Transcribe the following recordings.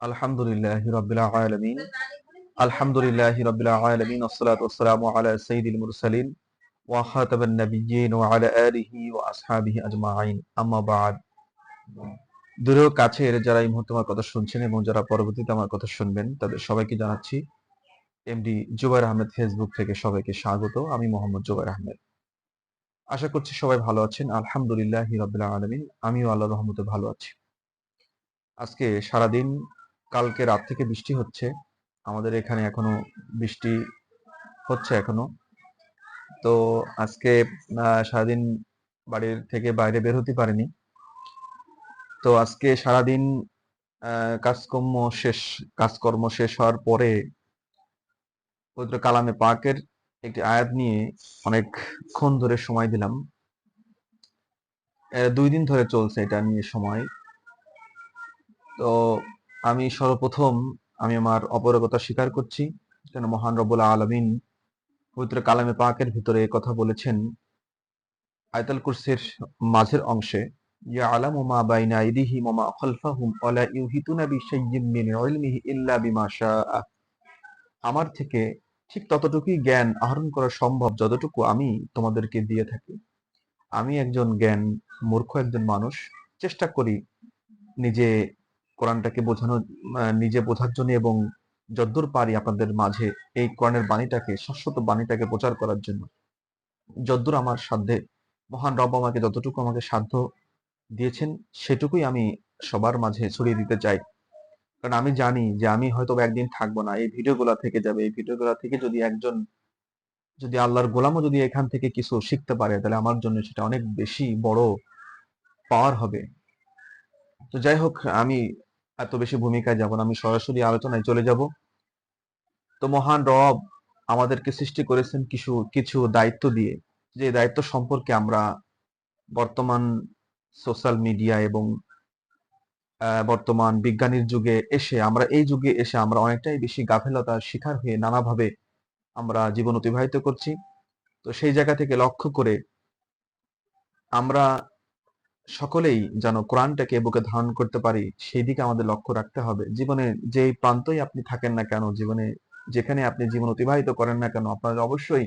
আলহামদুলিল্লাহ রবিল আলমিন। আলহামদুলিল্লাহ রবিল আলমিন। ওসলাত ওসালাম আলা সঈদুল মুরসালিন আলিহি ওয়া আসহাবিহি আজমাইন। আম্মা দূরেও কাছের যারা এই মুহূর্তে আমার কথা শুনছেন এবং যারা পরবর্তীতে আমার কথা শুনবেন তাদের সবাইকে জানাচ্ছি এমডি জুবাইর আহমেদ ফেসবুক থেকে সবাইকে স্বাগত। আমি মোহাম্মদ জুবাইর আহমেদ। আশা করছি সবাই ভালো আছেন। আলহামদুলিল্লাহ রবিল আলমিন। আমিও আল্লাহ রহমতে ভালো আছি। আজকে সারাদিন কালকে রাত থেকে বৃষ্টি হচ্ছে। আমাদের এখানে এখনও বৃষ্টি হচ্ছে এখনও। তো আজকে সারাদিন বাড়ির থেকে বাইরে বের হতে পারিনি। তো আজকে সারাদিন কাজকর্ম শেষ কাজকর্ম শেষ হওয়ার পরে পবিত্র কালামে পাকের একটি আয়াত নিয়ে অনেকক্ষণ ধরে সময় দিলাম। দুই দিন ধরে চলছে এটা নিয়ে সময়। তো আমি সর্বপ্রথম আমি আমার অপরগতা স্বীকার করছি যেন মহান রব্বুল আলমিন পবিত্র কালামে পাকের ভিতরে কথা বলেছেন, আয়তাল কুরসির মাঝের অংশে ইল্লা আমার থেকে ঠিক ততটুকুই জ্ঞান আহরণ করা সম্ভব যতটুকু আমি তোমাদেরকে দিয়ে থাকি। আমি একজন জ্ঞান মূর্খ একজন মানুষ, চেষ্টা করি নিজে কোরআনটাকে বোঝানো নিজে বোঝার জন্য এবং যদ্দূর পারি আপনাদের মাঝে এই কোরআনের বাণীটাকে, শাশ্বত বাণীটাকে প্রচার করার জন্য। যদ্দূর আমার সাধ্যে, মহান রব আমাকে যতটুকু আমাকে সাধ্য দিয়েছেন, সেটুকুই আমি সবার মাঝে ছড়িয়ে দিতে চাই। কারণ আমি জানি যে আমি হয়তো একদিন থাকব না, এই ভিডিওগুলা থেকে যাবে, এই ভিডিওগুলা থেকে যদি একজন, যদি আল্লাহর গোলামও যদি এখান থেকে কিছু শিখতে পারে, তাহলে আমার জন্য সেটা অনেক বেশি বড় পাওয়ার হবে। তো যাই হোক, আমি এত বেশি ভূমিকায় যাব না। আমি সরাসরি আলোচনায় চলে যাব। তো মহান রব আমাদেরকে সৃষ্টি করেছেন কিছু কিছু দায়িত্ব দিয়ে। যে দায়িত্ব সম্পর্কে আমরা বর্তমান সোশ্যাল মিডিয়া এবং বর্তমান বিজ্ঞানীর যুগে এসে, আমরা এই যুগে এসে আমরা অনেকটাই বেশি গাফেলতার শিকার হয়ে নানাভাবে আমরা জীবন অতিবাহিত করছি। তো সেই জায়গা থেকে লক্ষ্য করে আমরা সকলেই যেন কোরআনটাকে বুকে ধারণ করতে পারি, সেই দিকে আমাদের লক্ষ্য রাখতে হবে। জীবনে যেই প্রান্তই আপনি থাকেন না কেন, জীবনে যেখানে আপনি জীবন অতিবাহিত করেন না কেন, আপনার অবশ্যই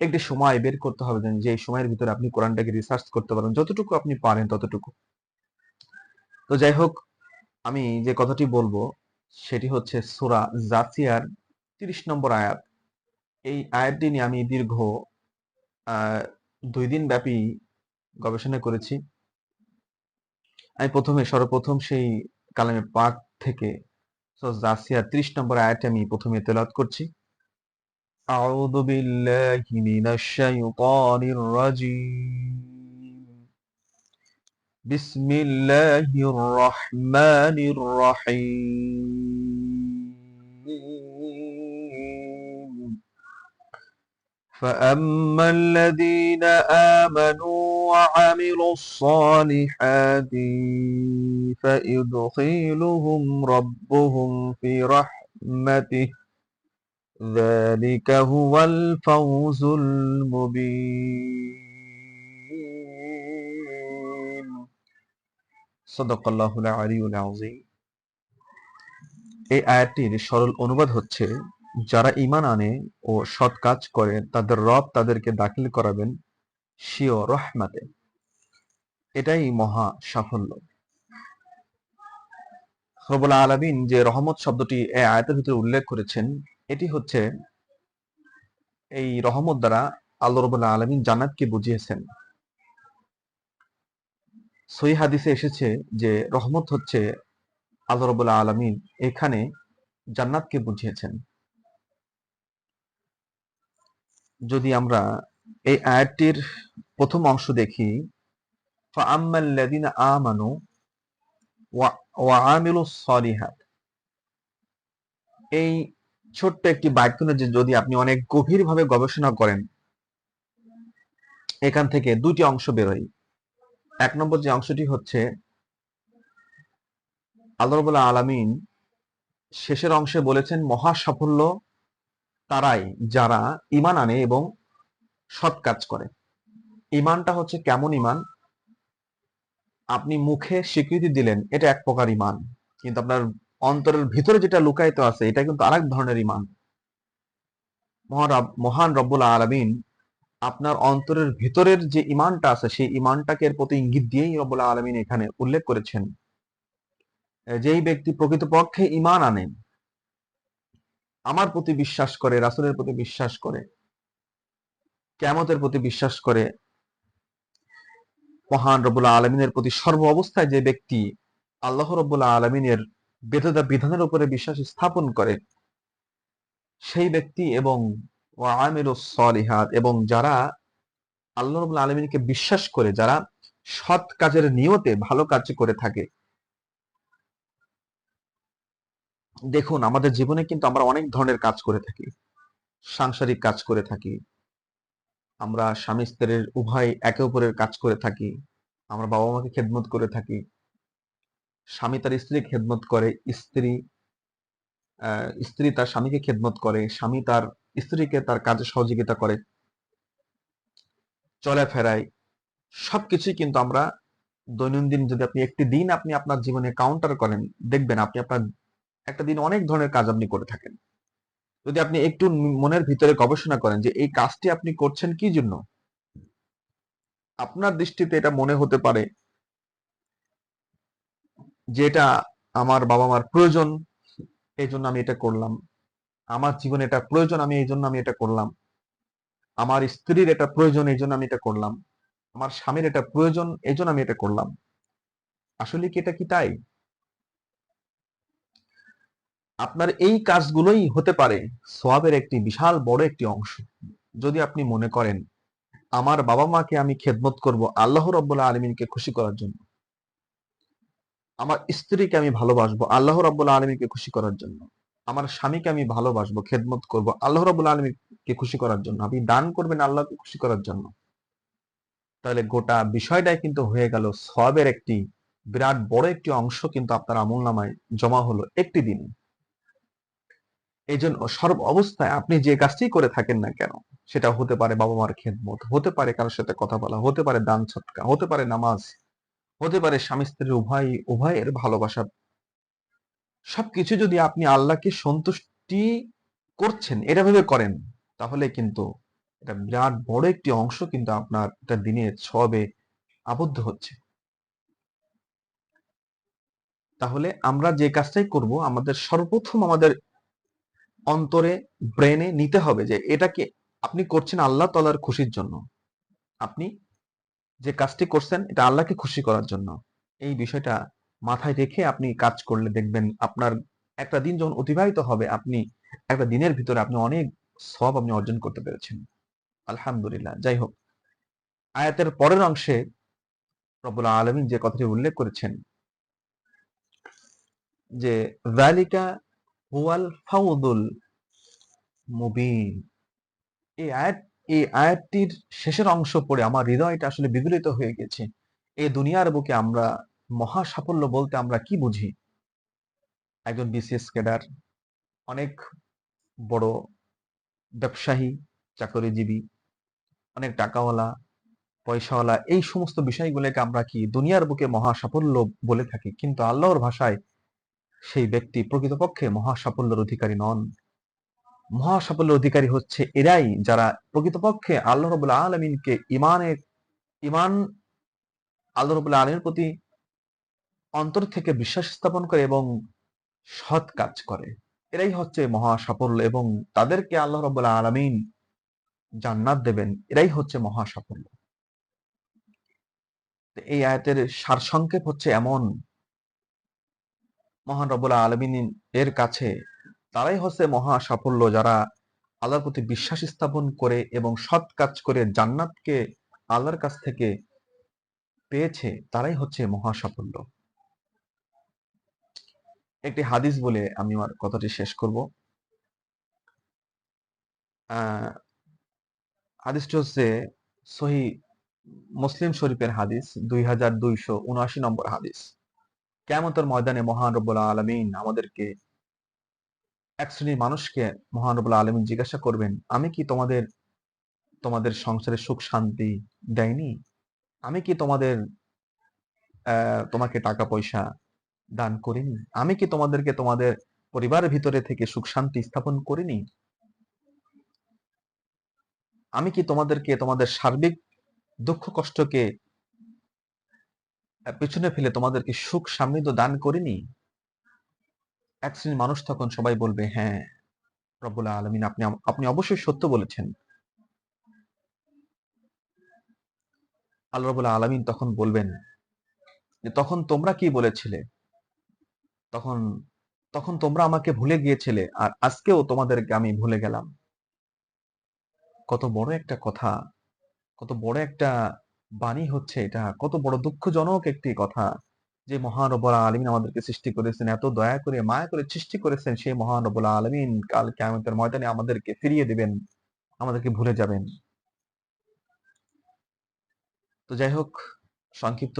একটি সময় বের করতে হবে যে সময়ের ভিতরে আপনি কোরআনটাকে রিসার্চ করতে পারেন, যতটুকু আপনি পারেন ততটুকু। তো যাই হোক, আমি যে কথাটি বলব, সেটি হচ্ছে সূরা জাসিয়ার তিরিশ নম্বর আয়াত। এই আয়াতটি নিয়ে আমি দীর্ঘ দুই দিন ব্যাপী গবেষণা করেছি। আমি প্রথমে সর্বপ্রথম সেই কালামে পাক থেকে সূরা জাসিয়ার 30 নম্বর আয়াতটি আমি প্রথমে তেলাওয়াত করছি আউযু বিল্লাহি মিনাশ শাইতানির রাজিম বিসমিল্লাহির রহমানির রহিম فأما الذين آمنوا وعملوا الصالحات فيدخلهم ربهم في رحمته ذلك هو الفوز المبين صدق الله العلي العظيم এই আয়াতটির সরল অনুবাদ হচ্ছে যারা ঈমান আনে ও সৎ কাজ করে তাদের রব তাদেরকে দাখিল করাবেন স্বীয় রহমাতে। এটাই মহা সাফল্য। রবুল আলামিন যে রহমত শব্দটি এই আয়াতের ভিতরে উল্লেখ করেছেন, এটি হচ্ছে এই রহমত দ্বারা আল্লাহ রবুল আলমিন জান্নাতকে বুঝিয়েছেন। সহি হাদিসে এসেছে যে রহমত হচ্ছে আল্লাহ রবুল আলমিন এখানে জান্নাতকে বুঝিয়েছেন। যদি আমরা এই আয়াতটির প্রথম অংশ দেখি। আমানু এই ছোট্ট একটি বাক্য যদি আপনি অনেক গভীরভাবে গবেষণা করেন, এখান থেকে দুটি অংশ বেরোয়। এক নম্বর যে অংশটি হচ্ছে, আল্লাহ রাব্বুল আলামিন শেষের অংশে বলেছেন, মহা সাফল্য তারাই যারা ইমান আনে এবং সৎ কাজ করে। ইমানটা হচ্ছে কেমন ইমান? আপনি মুখে স্বীকৃতি দিলেন, এটা এক প্রকার ইমান। কিন্তু আপনার অন্তরের ভিতরে যেটা লুকায়িত আছে, এটা কিন্তু আরেক ধরনের ইমান। মহান রব- রব্বুল আলমিন আপনার অন্তরের ভিতরের যে ইমানটা আছে, সেই ইমানটাকে এর প্রতি ইঙ্গিত দিয়েই রব্বুল আলমিন এখানে উল্লেখ করেছেন। যেই ব্যক্তি প্রকৃতপক্ষে ইমান আনে আমার প্রতি বিশ্বাস করে, রাসুলের প্রতি বিশ্বাস করে কেমতের প্রতি বিশ্বাস করে মহান রব্বুল্লাহ আলমিনের প্রতি সর্ব অবস্থায় যে ব্যক্তি আল্লাহ রব্বুল্লাহ আলমিনের বেদতা বিধানের উপরে বিশ্বাস স্থাপন করে, সেই ব্যক্তি এবং আমির সলিহাত এবং যারা আল্লাহ রবুল্লা আলমিনকে বিশ্বাস করে, যারা সৎ কাজের নিয়তে ভালো কাজ করে থাকে। দেখুন, আমাদের জীবনে কিন্তু আমরা অনেক ধরনের কাজ করে থাকি, সাংসারিক কাজ করে থাকি আমরা স্বামী স্ত্রীর উভয় একে অপরের কাজ করে থাকি, আমরা বাবা মাকে খেদমত করে থাকি। স্বামী তার স্ত্রী খেদমত করে, স্ত্রী স্ত্রী তার স্বামীকে খেদমত করে, স্বামী তার স্ত্রীকে তার কাজে সহযোগিতা করে। চলাফেরায় সবকিছুই কিন্তু আমরা দৈনন্দিন যদি আপনি একটি দিন আপনি আপনার জীবনে কাউন্টার করেন, দেখবেন আপনি আপনার একটা দিন অনেক ধরনের কাজ আপনি করে থাকেন। যদি আপনি একটু মনের ভিতরে গবেষণা করেন যে এই কাজটি আপনি করছেন কি জন্য? আপনার দৃষ্টিতে এটা মনে হতে পারে যে এটা আমার বাবা মার প্রয়োজন, এই জন্য আমি এটা করলাম। আমার জীবনে এটা প্রয়োজন, আমি এই জন্য আমি এটা করলাম। আমার স্ত্রীর এটা প্রয়োজন, এই জন্য আমি এটা করলাম। আমার স্বামীর এটা প্রয়োজন, এই জন্য আমি এটা করলাম। আসলে কি এটা কি তাই? আপনার এই কাজগুলোই হতে পারে। সোয়াবের একটি বিশাল বড় একটি অংশ। যদি আপনি মনে করেন, আমার বাবা মাকে আমি খেদমত করব আল্লাহ রব্বুল্লাহ আলমিনকে খুশি করার জন্য। আমার স্ত্রীকে আমি ভালোবাসবো আল্লাহ রব্বুল্লাহ আলমীকে খুশি করার জন্য। আমার স্বামীকে আমি ভালোবাসবো, খেদমত করব আল্লাহ রব্বুল্লাহ আলমীকে খুশি করার জন্য। আপনি দান করবেন আল্লাহকে খুশি করার জন্য। তাহলে গোটা বিষয়টাই কিন্তু হয়ে গেল সবের একটি বিরাট বড় একটি অংশ কিন্তু আপনার আমল নামায় জমা হলো একটি দিন। এই জন্য সর্ব অবস্থায় আপনি যে কাজটি করে থাকেন না কেন সেটা হতে পারে বাবা মার খেদমত, হতে পারে কারোর সাথে কথা বলা, হতে পারে দান ছটকা হতে পারে নামাজ, হতে পারে স্বামী স্ত্রীর উভয়, উভয়ের ভালোবাসা। সবকিছু যদি আপনি আল্লাহকে সন্তুষ্টি করছেন, এটা ভেবে করেন, তাহলে কিন্তু এটা বিরাট বড় একটি অংশ কিন্তু আপনার এটা দিনের সবে আবদ্ধ হচ্ছে। তাহলে আমরা যে কাজটাই করব, আমাদের সর্বপ্রথম আমাদের অন্তরে, ব্রেনে নিতে হবে যে এটাকে আপনি করছেন আল্লাহ তালার খুশির জন্য। আপনি যে কাজটি করছেন, এটা আল্লাহকে খুশি করার জন্য। এই বিষয়টা মাথায় রেখে আপনি কাজ করলে দেখবেন আপনার একটা দিন যখন অতিবাহিত হবে, আপনি একটা দিনের ভিতরে আপনি অনেক সব আপনি অর্জন করতে পেরেছেন। আলহামদুলিল্লাহ। যাই হোক, আয়াতের পরের অংশে রবুল আলমিন যে কথাটি উল্লেখ করেছেন যে ভ্যালিকা হুয়াল ফাউদুল মুবিন। এই আয়াত, এই আয়াতটির শেষের অংশ পড়ে আমার হৃদয়টা আসলে বিগলিত হয়ে গেছে। এই দুনিয়ার বুকে আমরা মহা সাফল্য বলতে আমরা কি বুঝি? একজন বিসিএস ক্যাডার, অনেক বড় ব্যবসায়ী, চাকরিজীবী, অনেক টাকাওয়ালা, পয়সাওয়ালা, এই সমস্ত বিষয়গুলোকে আমরা কি দুনিয়ার বুকে মহা সাফল্য বলে থাকি? কিন্তু আল্লাহর ভাষায় সেই ব্যক্তি প্রকৃতপক্ষে মহা সাফল্যের অধিকারী নন। মহা সাফল্যের অধিকারী হচ্ছে এরাই যারা প্রকৃতপক্ষে আল্লাহ রবুল্লা আলমিনকে ইমানের ইমান আল্লাহ রবুল্লা আলমের প্রতি অন্তর থেকে বিশ্বাস স্থাপন করে এবং সৎ কাজ করে। এরাই হচ্ছে মহা সাফল্য এবং তাদেরকে আল্লাহ রবুল্লা আলমিন জান্নাত দেবেন। এরাই হচ্ছে মহা সাফল্য এই আয়াতের সারসংক্ষেপ হচ্ছে এমন মহান রবুল্লা আলমিন এর কাছে, তারাই হচ্ছে মহা সাফল্য যারা আল্লাহর প্রতি বিশ্বাস স্থাপন করে এবং সৎ কাজ করে জান্নাতকে আল্লাহর কাছ থেকে পেয়েছে, তারাই হচ্ছে মহা সাফল্য। একটি হাদিস বলে আমি আমার কথাটি শেষ করব। হাদিসটি হচ্ছে সহি মুসলিম শরীফের হাদিস, দুই হাজার দুইশো উনআশি নম্বর হাদিস। কেমতের ময়দানে মহান রব্বুল আলমিন আমাদেরকে এক শ্রেণির মানুষকে মহান মহানবুল আলমিন জিজ্ঞাসা করবেন, আমি কি তোমাদের তোমাদের সংসারে সুখ শান্তি দেয়নি? আমি কি তোমাদের তোমাকে টাকা পয়সা দান করিনি? আমি কি তোমাদেরকে তোমাদের পরিবারের ভিতরে থেকে সুখ শান্তি স্থাপন করিনি? আমি কি তোমাদেরকে, তোমাদের সার্বিক দুঃখ কষ্টকে পেছনে ফেলে তোমাদেরকে সুখ সমৃদ্ধ দান করিনি? এক শ্রেণির মানুষ তখন সবাই বলবে হ্যাঁ রব্বুল আলমিন, আপনি আপনি অবশ্যই সত্য বলেছেন। আল্লাহ রবুল্লাহ আলমিন তখন বলবেন যে, তখন তোমরা কি বলেছিলে? তখন তখন তোমরা আমাকে ভুলে গিয়েছিলে আর আজকেও তোমাদেরকে আমি ভুলে গেলাম। কত বড় একটা কথা, কত বড় একটা বাণী হচ্ছে এটা। কত বড় দুঃখজনক একটি কথা যে মহান রব্বুল আলমিন আমাদেরকে সৃষ্টি করেছেন, এত দয়া করে, মায়া করে সৃষ্টি করেছেন, সেই মহান রব্বুল আলমিন কাল কেমতের ময়দানে আমাদেরকে ফিরিয়ে দিবেন, আমাদেরকে ভুলে যাবেন। তো যাই হোক, সংক্ষিপ্ত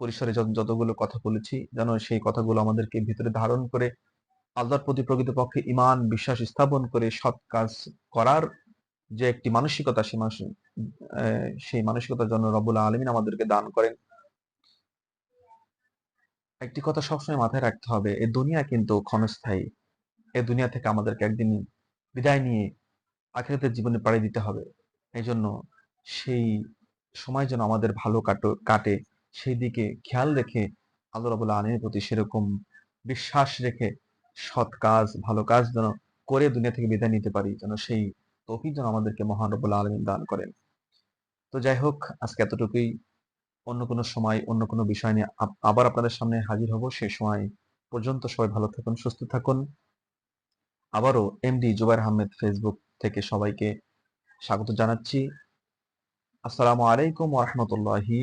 পরিসরে যতগুলো কথা বলেছি, যেন সেই কথাগুলো আমাদেরকে ভিতরে ধারণ করে, আল্লাহর প্রতি প্রকৃতপক্ষে ইমান বিশ্বাস স্থাপন করে সৎ কাজ করার যে একটি মানসিকতা সেই মানসিক সেই মানসিকতার জন্য রব্বুল আলমিন আমাদেরকে দান করেন। একটি কথা সবসময় মাথায় রাখতে হবে এই দুনিয়া কিন্তু ক্ষণস্থায়ী। এই দুনিয়া থেকে আমাদেরকে একদিন বিদায় নিয়ে আখেরাতের জীবনে পাড়ি দিতে হবে। এই জন্য সেই সময় যেন আমাদের ভালো কাটো, কাটে, সেই দিকে খেয়াল রেখে আল্লাহ রবুল্লা আলমের প্রতি সেরকম বিশ্বাস রেখে সৎ কাজ, ভালো কাজ যেন করে দুনিয়া থেকে বিদায় নিতে পারি, যেন সেই তৌফিক যেন আমাদেরকে মহান রবুল্লা আলমিন দান করেন। তো যাই হোক, আজকে এতটুকুই। অন্য কোনো সময়, অন্য কোনো বিষয় নিয়ে আবার আপনাদের সামনে হাজির হব। সেই সময় পর্যন্ত সবাই ভালো থাকুন, সুস্থ থাকুন। আবারও এমডি জুবাইর আহমেদ ফেসবুক থেকে সবাইকে স্বাগত জানাচ্ছি। আসসালামু আলাইকুম ওরহমতুল্লাহি